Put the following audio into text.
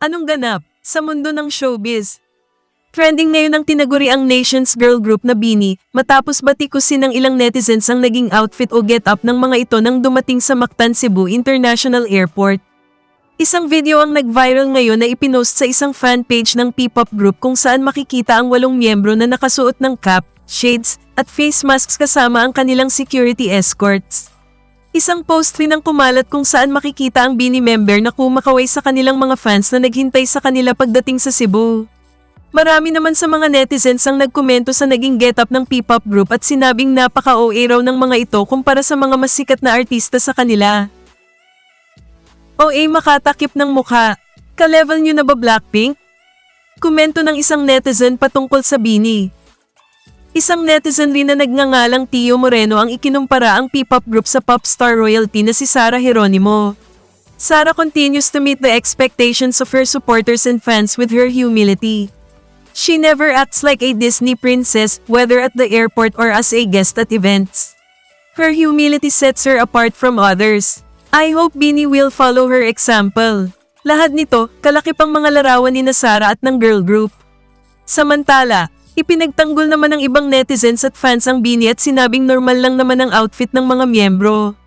Anong ganap sa mundo ng showbiz? Trending ngayon ang tinaguri ang Nation's girl group na Bini matapos batikusin ng ilang netizens ang naging outfit o get-up ng mga ito nang dumating sa Mactan Cebu International Airport. Isang video ang nag-viral ngayon na ipinost sa isang fan page ng P-pop group kung saan makikita ang walong miyembro na nakasuot ng cap, shades, at face masks kasama ang kanilang security escorts. Isang post rin ang kumalat kung saan makikita ang Bini member na kumakaway sa kanilang mga fans na naghintay sa kanila pagdating sa Cebu. Marami naman sa mga netizens ang nagkomento sa naging get-up ng P-pop group at sinabing napaka-OA raw ng mga ito kumpara sa mga mas sikat na artista sa kanila. OA makatakip ng mukha. Ka-level nyo na ba Blackpink? Komento ng isang netizen patungkol sa Bini. Isang netizen rin na nagngangalang Tio Moreno ang ikinumpara ang P-pop group sa pop star royalty na si Sarah Geronimo. Sarah continues to meet the expectations of her supporters and fans with her humility. She never acts like a Disney princess, whether at the airport or as a guest at events. Her humility sets her apart from others. I hope Bini will follow her example. Lahat nito, kalaki pang mga larawan ni na Sarah at ng girl group. Samantala, ipinagtanggol naman ng ibang netizens at fans ang Bini at sinabing normal lang naman ang outfit ng mga miyembro.